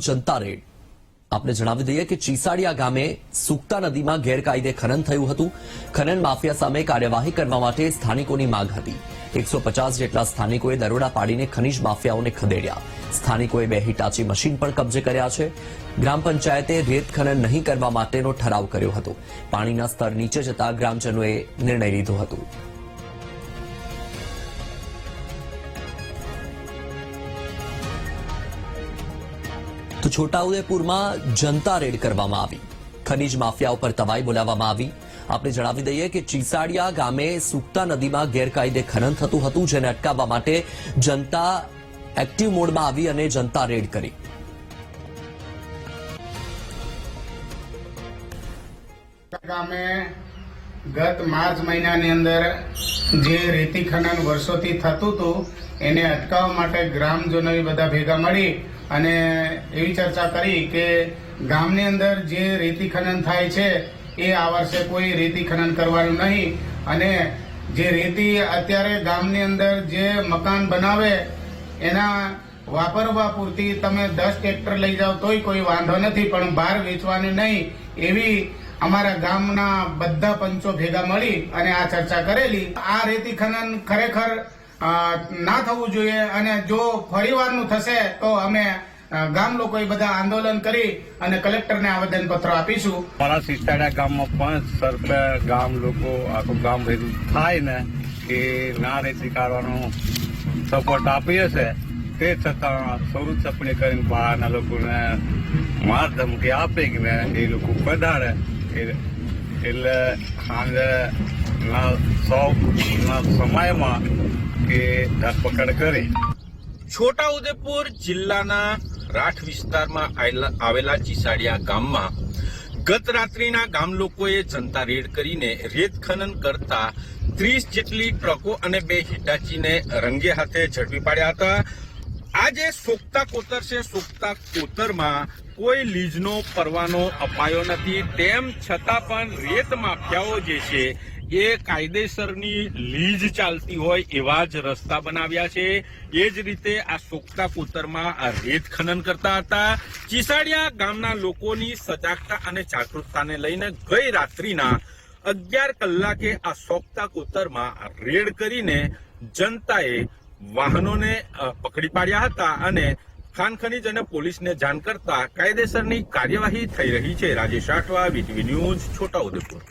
જનતા red. આપને જણાવી દઈએ કે ચીસાડિયા ગામે સુક્તા નદીમાં ગેરકાયદે ખનન થયું હતું. ખનન માફિયા સામે કાર્યવાહી કરવા માટે સ્થાનિકોની માંગ હતી. એકસો પચાસ જેટલા સ્થાનિકોએ દરોડા પાડીને ખનીજ માફિયાઓને ખદેડ્યા. સ્થાનિકોએ બે હિટાચી મશીન પણ કબજે કર્યા છે. ગ્રામ પંચાયતે રેત ખનન નહીં કરવા માટેનો ઠરાવ કર્યો હતો. પાણીના સ્તર નીચે જતા ગ્રામજનોએ નિર્ણય લીધો હતો. છોટાઉદેપુરમાં જનતા રેડ કરવામાં આવી. ખનીજ માફિયા ઉપર તવાઈ બોલાવવામાં આવી. આપણે જણાવી દઈએ કે ચીસાડિયા ગામે સુકતા નદીમાં ગેરકાયદે ખનન થતું હતું, જેને અટકાવવા માટે જનતા એક્ટિવ મોડમાં આવી અને જનતા રેડ કરી. ગામે ગત માર્ચ મહિનાની અંદર જે રેતી ખનન વર્ષોથી થતું હતું, એને અટકાવવા માટે ગ્રામજનોએ બધા ભેગા મળી અને એવી ચર્ચા કરી કે ગામની અંદર જે રેતી ખનન થાય છે, એ આ વર્ષે કોઈ રેતી ખનન કરવાનું નહીં. અને જે રેતી અત્યારે ગામની અંદર જે મકાન બનાવે, એના વાપરવા પૂરતી તમે દસ ટ્રેક્ટર લઈ જાઓ તોય કોઈ વાંધો નથી, પણ બહાર વેચવાની નહીં. એવી અમારા ગામના બધા પંચો ભેગા મળી અને આ ચર્ચા કરેલી. આ રેતી ખનન ખરેખર ના થવું જોઈએ અને જો ફરીવારનું થશે તો અમે ગામ લોકોએ બધા આંદોલન કરી અને કલેક્ટરને આવેદનપત્ર આપીશું. મારા સિસ્ટાડા ગામમાં પણ સરપંચ ગામ લોકો, આખું ગામ ભેગું થાય ને કે ના રેતી કાઢવાનો સપોર્ટ આપીએ છે. તે છતાં સ્વરૂપ ચપણી કરીને બહારના લોકોને માર ધમકી આપે કે ને એ લોકો પધારે. એટલે સાંજે ના સો સમયમાં કે ધરપકડ કરી. છોટાઉદેપુર જિલ્લાના રાઠ વિસ્તારમાં આવેલા- ચીસાડિયા ગામમાં ગત રાત્રિના ગામ લોકોએ જનતા રેડ કરીને રેત ખનન કરતા ત્રીસ જેટલી ટ્રકો અને બે હિટાચીને રંગે હાથે ઝડપી પાડ્યા હતા. આજે સોકતા કોતર છે સોકતા કોતરમાં કોઈ લીઝનો પરવાનો અપાયો નથી. તેમ છતાં પણ રેત માફિયાઓ જે છે એ કાયદેસરની લીઝ ચાલતી હોય એવા જ રસ્તા બનાવ્યા છે. એ જ રીતે આ સોકતા કોતરમાં આ રેત ખનન કરતા હતા. ચીસાડિયા ગામના લોકોની સજાગતા અને જાગૃતતાને લઈને ગઈ રાત્રિના અગિયાર કલાકે આ સોકતા કોતરમાં રેડ કરીને જનતાએ વાહનોને પકડી પાડ્યા હતા અને ખાનખનીજ અને પોલીસને જાણ કરતા કાયદેસરની કાર્યવાહી થઈ રહી છે. Rajesh Athwa VTV news, Chhotaudepur.